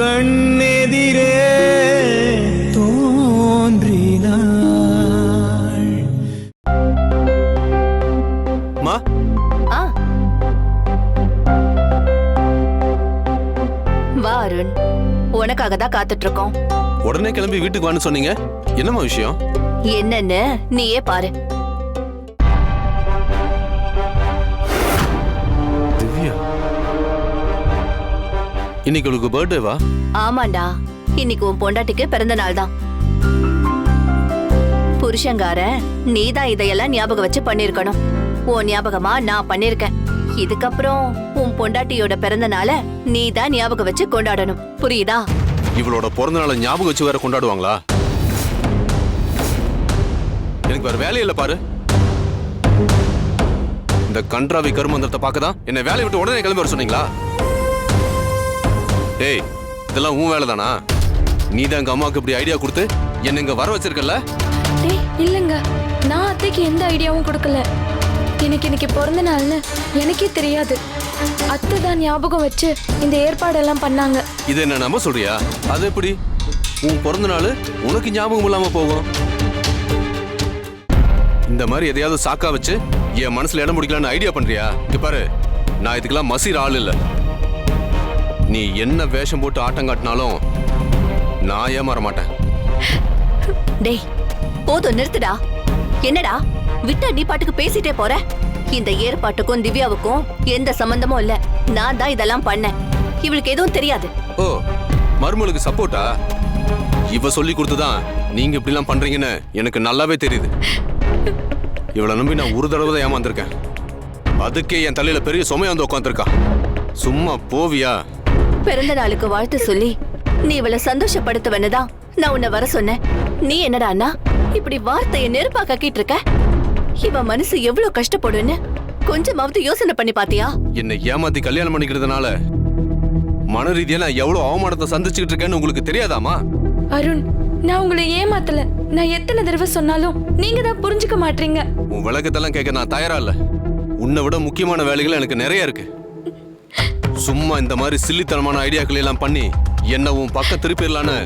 கண்ணெதிரே தோன்றினாள். மா? ஆ. வா அருண். உனக்காக தான் காத்துட்டு இருக்கோம் உடனே கிளம்பி வீட்டுக்கு வான்னு சொன்னீங்க. என்னம்மா விஷயம்? என்னன்னு நீயே பாரு. இன்னைக்கு உங்களுக்கு பர்த்டேவா ஆமாண்டா. இன்னைக்கு உன் பொண்டாட்டிக்கு பிறந்த நாள் தான். புருஷங்கார நீ தான் இதையெல்லாம் ஞாபகம் வச்சு பண்ணிருக்கணும். உன் ஞாபகமா நான் பண்ணிருக்கேன். இதுக்கப்புறம் உன் பொண்டாட்டியோட பிறந்த நாள நீ தான் ஞாபகம் வச்சு கொண்டாடணும். புரியுதா? இவளோட பிறந்த நாளை ஞாபகம் வச்சு வேற கொண்டாடுவாங்களா? எனக்கு வேற வேலையே இல்ல பாரு. இந்த கன்றாவி கருமந்திரத்தை பார்க்க தான் என்ன வேலையை விட்டு உடனே கிளம்பி வர சொன்னீங்களா? டேய் இதெல்லாம் உன் வேலை தானா நீ தான் எங்க அம்மாவுக்கு இப்படி ஐடியா கொடுத்து என்ன இங்க வர வச்சிருக்கல டேய் இல்லைங்க. நான் அத்தைக்கு எந்த ஐடியாவும் கொடுக்கல. எனக்கு இன்னைக்கு பிறந்த நாள்னு எனக்கே தெரியாது. அத்தை தான் ஞாபகம் வச்சு இந்த ஏற்பாடெல்லாம் பண்ணாங்க. இது என்ன நம்ப சொல்றியா? அது எப்படி? உன் பிறந்த நாள் உனக்கு ஞாபகம் இல்லாம போகும். இந்த மாதிரி எதையாவது சாக்கா வச்சு என் மனசுல இடம் பிடிக்கலான்னு ஐடியா பண்றியா? இங்க பாரு நான் இதுக்கெல்லாம் மசீர் ஆள் இல்ல. நீ என்ன வேஷம் போட்டு ஆட்டம் காட்டினாலும் நான் ஏமாற மாட்டேன். டேய் போதும் நிறுத்துடா. என்னடா? விட்டா நீ பாட்டுக்கு பேசிட்டே போற? இந்த ஏற்பாட்டுக்கும் திவ்யாவுக்கும் எந்த சம்பந்தமும் இல்ல. நான் தான் இதெல்லாம் பண்ணேன். இவளுக்கு எதுவும் தெரியாது. ஓ மருமலுக்கு சப்போர்ட்டா? இவ சொல்லி கொடுத்துதான் நீங்க இப்படிலாம் பண்றீங்கன்னு எனக்கு நல்லாவே தெரியுது. இவளை நம்பி நான் ஒரு தடவை தான் ஏமாந்திருக்கேன். அதுக்கே என் தலையில பெரிய சுமையா வந்து உட்காந்துருக்கா சும்மா போவியா? பிறந்த நாளுக்கு வாழ்த்து சொல்லி நீ இவளை சந்தோஷப்படுத்துவன்னு தான் நான் உன்னை வர சொன்னேன். நீ என்னடா அண்ணா இப்படி வார்த்தையை நெருப்பா கக்கிட்டு இருக்க இவ மனசு எவ்வளவு கஷ்டப்படுன்னு கொஞ்சமாவது யோசனை பண்ணி பாத்தியா? என்னை ஏமாத்தி கல்யாணம் பண்ணிக்கிறதுனால மன ரீதியா நான் எவ்வளவு அவமானத்தை சந்திச்சுக்கிட்டு இருக்கேன்னு உங்களுக்கு தெரியாதாமா அருண் நான் உங்களை ஏமாத்தல. நான் எத்தனை தடவை சொன்னாலும் நீங்க தான் புரிஞ்சுக்க மாட்டீங்க. உன் விளக்கத்தெல்லாம் கேட்க நான் தயாரா இல்ல. உன்னை விட முக்கியமான வேலைகள் எனக்கு நிறைய இருக்கு. சும்மா இந்த மாதிரி சில்லித்தனமான ஐடியாக்களை எல்லாம் பண்ணி என்ன உன் பக்கம் திருப்பிடலான்னு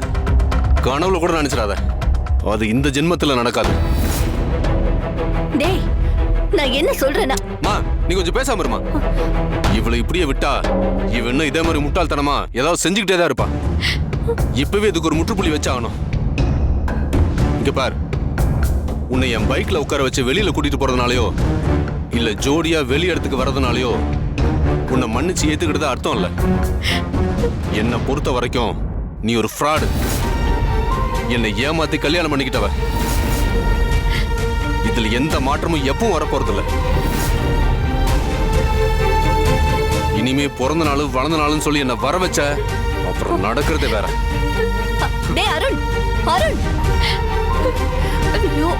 கனவுல கூட நினைச்சிடாத. அது இந்த ஜென்மத்துல நடக்காது. டேய் நான் என்ன சொல்றேன்னா? மா நீ கொஞ்சம் பேசாம இருமா. இவளை இப்படியே விட்டா இவ இன்னும் இதே மாதிரி முட்டாள்தனமா ஏதாவது செஞ்சுக்கிட்டே தான் இருப்பா. இப்பவே இதுக்கு ஒரு முற்றுப்புள்ளி வச்சாகணும். இங்க பார். உன்னை என் பைக்ல உட்கார வச்சு வெளியில கூட்டிட்டு போறதுனாலயோ இல்ல ஜோடியா வெளி இடத்துக்கு வர்றதுனாலயோ உன்னை மன்னிச்சு ஏத்துக்கிட்டது அர்த்தம் இல்ல. என்னை பொறுத்த வரைக்கும் நீ ஒரு ஃப்ராடு என்னை ஏமாத்தி கல்யாணம் பண்ணிக்கிட்டவ. இதுல எந்த மாற்றமும் எப்பவும் வரப்போறதில்ல. இனிமே பிறந்த நாளும் வளர்ந்த நாளும் சொல்லி என்ன வர வச்ச அப்புறம் நடக்கிறது வேற. டேய் அருண் அருண். ஐயோ,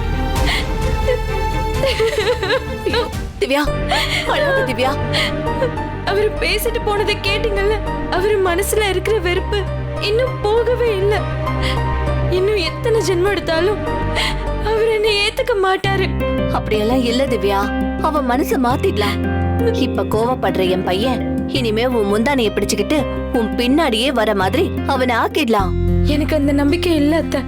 திவ்யா அழாத திவ்யா. அவர் பேசிட்டு போனதை கேட்டீங்கல்ல? அவர் மனசுல இருக்கிற வெறுப்பு இன்னும் போகவே இல்லை. இன்னும் எத்தனை ஜென்மம் எடுத்தாலும் அவர் என்னை ஏத்துக்க மாட்டாரு. அப்படியெல்லாம் இல்ல திவ்யா. அவன் மனச மாத்திடலாம். இப்ப கோவப்படுற என் பையன் இனிமே உன் முந்தானைய பிடிச்சுக்கிட்டு உன் பின்னாடியே வர மாதிரி அவனை ஆக்கிடலாம். எனக்கு அந்த நம்பிக்கை இல்ல அத்தை.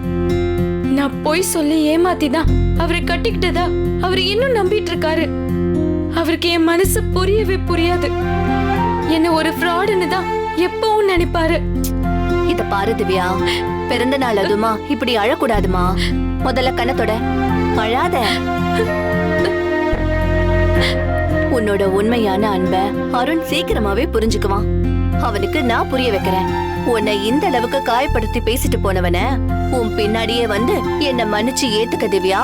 நான் போய் சொல்லி ஏமாத்தி தான் அவரை கட்டிக்கிட்டதா அவர் இன்னும் நம்பிட்டு இருக்காரு. அவருக்கு என் மனசு புரியவே புரியாது. என்ன ஒரு ஃப்ராடுன்னு தான் எப்பவும் நினைப்பாரு. இத பாரு திவ்யா. பிறந்த நாள் அதுமா. இப்படி அழக்கூடாதுமா. முதல்ல கண்ணத்தோட அழாத உன்னோட உண்மையான அன்ப அருண் சீக்கிரமாவே புரிஞ்சுக்குவான். அவனுக்கு நான் புரிய வைக்கிறேன். உன்னை இந்த அளவுக்கு காயப்படுத்தி பேசிட்டு போனவன உன் பின்னாடியே வந்து என்ன மன்னிச்சு ஏத்துக்க திவ்யா.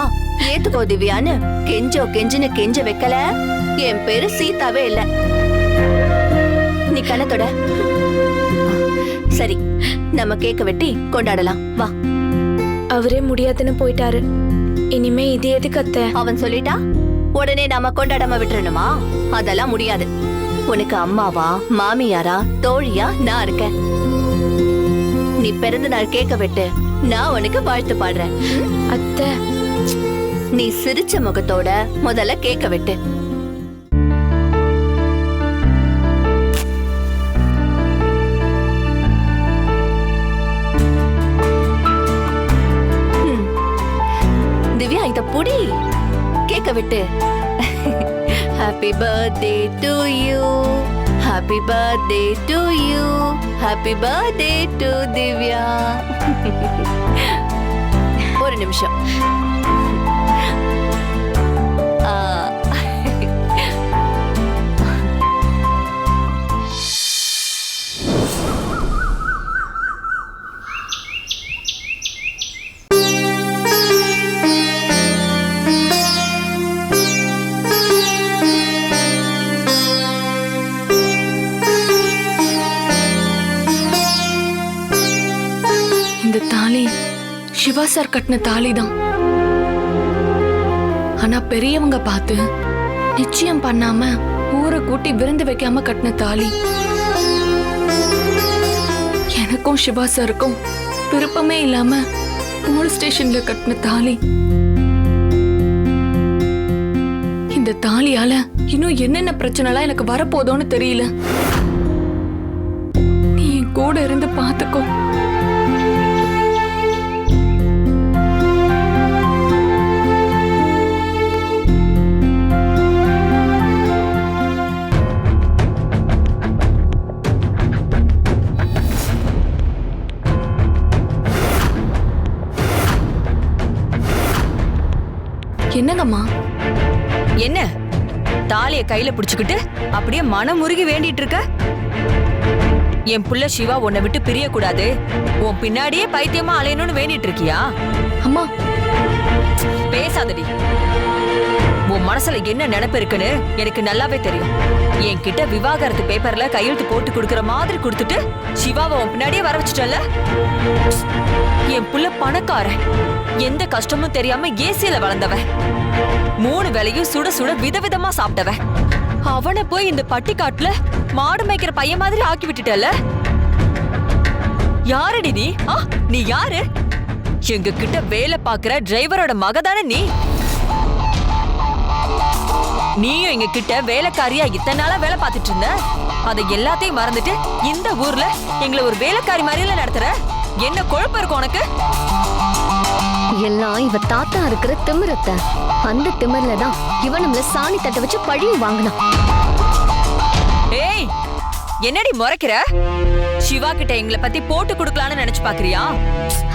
ஏத்துக்கோ திவ்யான்னு கெஞ்சோ கெஞ்சுன்னு கெஞ்ச வைக்கல. என் பேரு சீதாவே இல்லை. நீ கண்ணத்தோட சரி நம்ம கேக்க வெட்டி கொண்டாடலாம். வா. அவரே முடியாதுன்னு போயிட்டாரு. இனிமே இது எதுக்கு அத்தை? அவன் சொல்லிட்டா உடனே நாம கொண்டாடாம விட்டுறணுமா? அதெல்லாம் முடியாது. உனக்கு அம்மாவா மாமியாரா தோழியா நான் இருக்கேன். நீ பிறந்த நாள் கேக்க வெட்டு. நான் உனக்கு வாழ்த்து பாடுறேன். அத்தை. நீ சிரிச்ச முகத்தோட முதல்ல கேக்க வெட்டு. விட்டு. Happy birthday to you happy birthday to you happy birthday to Divya ஒரு நிமிஷம். சிவா சார் கட்டின தாலி தான் ஆனா பெரியவங்க பார்த்து நிச்சயம் பண்ணாம ஊரை கூட்டி விருந்து வைக்காம கட்டின தாலி. எனக்கும் சிவா சாருக்கும் விருப்பமே இல்லாம போலீஸ் ஸ்டேஷன்ல கட்டின தாலி. இந்த தாலியால இன்னும் என்னென்ன பிரச்சனைலாம் எனக்கு வரப்போதோன்னு தெரியல. நீ என் கூட இருந்து பாத்துக்கோ என்ன? தாலிய கையில புடிச்சுக்கிட்டு அப்படியே மனமுருகி வேண்டிட்டு இருக்க? என் புள்ள சிவா உன்னை விட்டு பிரிய கூடாது உன் பின்னாடியே பைத்தியமா அலையணும்னு வேண்டிட்டு இருக்கியா? அம்மா. பேசாதடி. உன் மனசுல என்ன நினைப்பு இருக்குன்னு எனக்கு நல்லாவே தெரியும். என்கிட்ட விவாகரத்து பேப்பர்ல கையெழுத்து போட்டு கொடுக்கற மாதிரி கொடுத்துட்டு சிவாவை உன் பின்னாடியே வர வச்சுட்டல என் புள்ள பணக்காரன். எந்த கஷ்டமும் தெரியாம ஏசியில வளர்ந்தவன். மூணு வேளையும் சுட சுட விதவிதமா சாப்பிட்டவன். அவனை போய் இந்த பட்டிக்காட்டுல மாடு மேய்க்கிற பையன் மாதிரி ஆக்கி விட்டுட்டல யாரடி நீ? ஆ, நீ யாரு? எங்க கிட்ட வேலை பாக்குற டிரைவரோட மகதானே நீ? நீயும் எங்க கிட்ட வேலைக்காரியா இத்தனை நாளா வேலை பார்த்துட்டு இருந்த? அதை எல்லாத்தையும் மறந்துட்டு இந்த ஊர்ல எங்களை ஒரு வேலைக்காரி மாதிரில நடத்துற? என்ன குழப்பம் இருக்கும் உனக்கு? எல்லாம் இவ தாத்தா இருக்கிற திமிரத்த. அந்த திமிர்ல தான் இவ நம்மள சாணி தட்ட வச்சு பழியும் வாங்கினான். ஏய் என்னடி முறைக்கிற? சிவா கிட்ட எங்களை பத்தி போட்டு கொடுக்கலான்னு நினைச்சு பாக்குறியா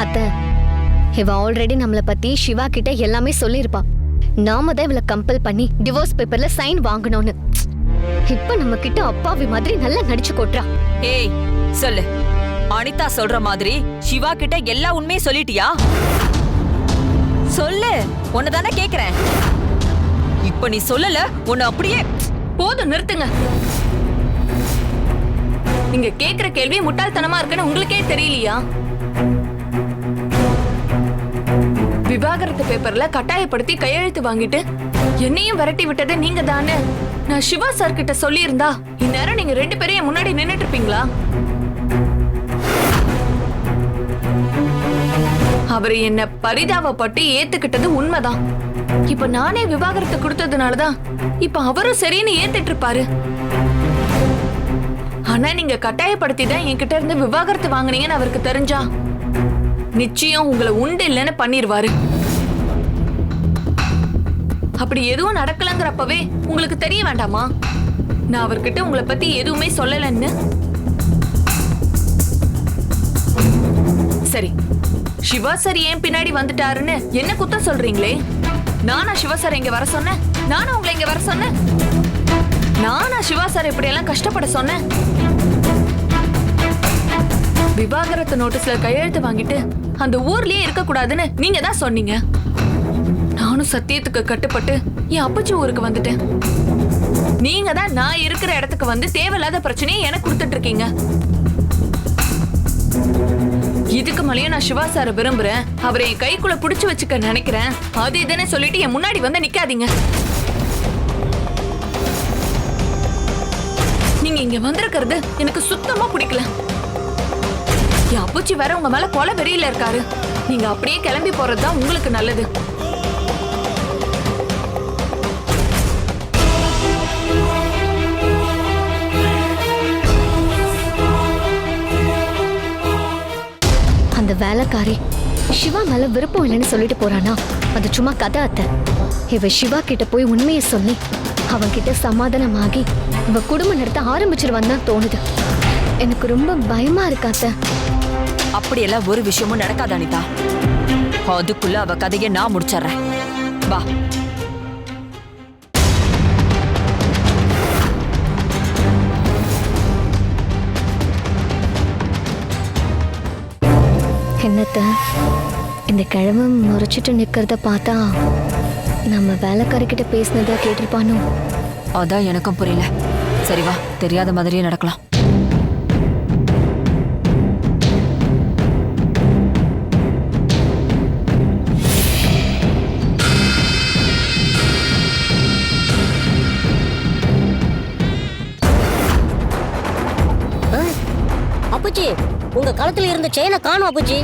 அத்த இவ ஆல்ரெடி நம்மள பத்தி சிவா கிட்ட எல்லாமே சொல்லியிருப்பா. நாம தான் இவள கம்பல் பண்ணி டிவோர்ஸ் பேப்பர்ல சைன் வாங்கணும்னு. இப்ப நம்ம கிட்ட அப்பாவி மாதிரி நல்லா நடிச்சு கொட்டுறா. ஏய் சொல்லு. அனிதா சொல்ற மாதிரி சிவா கிட்ட எல்லா உண்மையும் சொல்லிட்டியா? சொல்லு. உன்னை கேக்குறேன். இப்ப நீ சொல்லல உன்னை அப்படியே போதும் நிறுத்துங்க. நீங்க கேக்குற கேள்வி முட்டாள்தனமா இருக்குன்னு உங்களுக்கே தெரியலையா? விவாகரத்து பேப்பர்ல கட்டாயப்படுத்தி கையெழுத்து வாங்கிட்டு என்னையும் விரட்டி விட்டது நீங்க தானே நான் சிவா சார் கிட்ட சொல்லியிருந்தா இந்நேரம் நீங்க ரெண்டு பேரையும் முன்னாடி நின்னுட்டு இருப்பீங்களா அவர் என்ன பரிதாபப்பட்டு ஏத்துக்கிட்டது உண்மைதான். இப்ப நானே விவாகரத்து கொடுத்ததுனாலதான் இப்ப அவரும் சரின்னு ஏத்துட்டு இருப்பாரு ஆனா நீங்க கட்டாயப்படுத்தி தான் என்கிட்ட இருந்து விவாகரத்து வாங்குனீங்கன்னு அவருக்கு தெரிஞ்சா நிச்சயம் உங்களை உண்டு இல்லைன்னு பண்ணிடுவாரு அப்படி எதுவும் நடக்கலங்கிறப்பவே உங்களுக்கு தெரிய வேண்டாமா? நான் அவர்கிட்ட உங்களை பத்தி எதுவுமே சொல்லலன்னு. சரி சிவா சார் ஏன் பின்னாடி வந்துட்டாருன்னு என்ன குத்தம் சொல்றீங்களே? நானா சிவா சார் இங்க வர சொன்னேன். நானா உங்களை இங்க வர சொன்னேன். நானா சிவா சார் இப்படி எல்லாம் கஷ்டப்பட சொன்னேன். விவாகரத்து நோட்டீஸ்ல கையெழுத்து வாங்கிட்டு அந்த ஊர்லயே இருக்க கூடாதுன்னு நீங்க தான் சொன்னீங்க. நானும் சத்தியத்துக்கு கட்டுப்பட்டு என் அப்பச்சி ஊருக்கு வந்துட்டேன். நீங்க தான் நான் இருக்கிற இடத்துக்கு வந்து தேவையில்லாத பிரச்சனையை எனக்கு கொடுத்துட்டு இருக்கீங்க. இதுக்கு மேலேயும் நான் சிவா சார விரும்புறேன். அவரை என் கைக்குள்ள புடிச்சு வச்சுக்க நினைக்கிறேன். அது இதுன்னு சொல்லிட்டு என் முன்னாடி வந்து நிக்காதீங்க. நீங்க இங்க வந்திருக்கிறது எனக்கு சுத்தமா பிடிக்கல. என் அப்புச்சி வேற உங்க மேல கொலை வெறியில இருக்காரு. நீங்க அப்படியே கிளம்பி போறதுதான் உங்களுக்கு நல்லது. அந்த வேலைக்காரி சிவா மேல விருப்பம் இல்லைன்னு சொல்லிட்டு போறானா? அது சும்மா கதை அத்தை. இவ சிவா கிட்ட போய் உண்மையை சொல்லி அவன் கிட்ட சமாதானமாகி இவ குடும்பம் நடத்த ஆரம்பிச்சிருவான்னு தான் தோணுது. எனக்கு ரொம்ப பயமா இருக்கு அத்தை. அப்படியெல்லாம் ஒரு விஷயமும் நடக்காது அனிதா. அதுக்குள்ள அவ கதையை நான் முடிச்சிடுறேன். வா. என்னத்தை? இந்த கிழமை முறைச்சிட்டு நிற்கிறத பார்த்தா நம்ம வேலைக்காரர்கிட்ட பேசினதா கேட்டிருப்பானோ? அதான் எனக்கும் புரியல. சரி வா தெரியாத மாதிரியே நடக்கலாம். உங்க கழுத்துல இருந்த செயினை காணும் அப்புச்சி